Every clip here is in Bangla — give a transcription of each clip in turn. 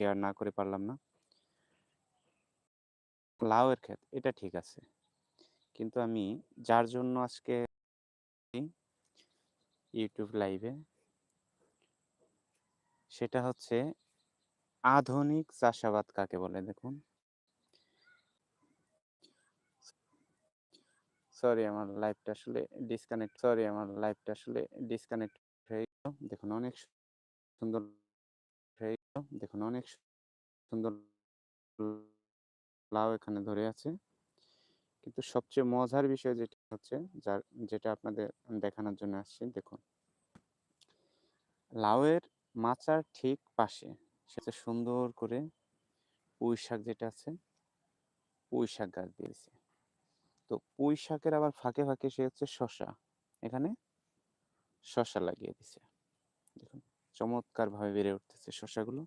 শেয়ার না করে পারলাম না। লাউয়ের ক্ষেত, এটা ঠিক আছে। কিন্তু আমি যার জন্য আজকে ইউটিউব লাইভে সেটা হচ্ছে আধুনিক চাষাবাদ কাকে বলে দেখুন। সরি আমার লাইভটা আসলে ডিসকানেক্ট সরি আমার লাইভটা আসলে ডিসকানেক্ট হয়ে গেল। দেখুন, অনেক সুন্দর দেখুন, অনেক সুন্দর লাউ এখানে ধরে আছে। কিন্তু সবচেয়ে মজার বিষয় যেটা হচ্ছে, যার, যেটা আপনাদের দেখানোর জন্য আসছি, দেখুন। লাউয়ের মাচার ঠিক পাশে সেটা সুন্দর করে পুঁই শাক যেটা আছে, পুঁই শাক গাছ দিয়েছে। তো পুঁই শাকের আবার ফাঁকে ফাঁকে সে হচ্ছে শশা এখানে শশা লাগিয়ে দিছে। দেখুন চমৎকারভাবে বেড়ে উঠতেছে শশাগুলো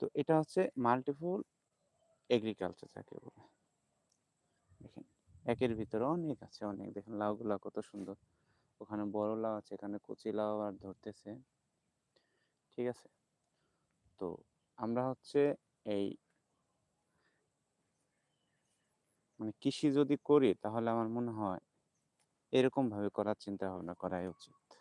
তো এটা হচ্ছে মাল্টিপুল এগ্রিকালচার যাকে বলে। দেখেন, একের ভিতরে অনেক আছে, অনেক। দেখেন, লাউগুলা কত সুন্দর। ওখানে বড় লাউ আছে, এখানে কচি লাউ আর ধরতেছে। ঠিক আছে? তো আমরা হচ্ছে এই মানে কৃষি যদি করি, তাহলে আমার মনে হয় এরকম ভাবে করার চিন্তা ভাবনা করাই উচিত।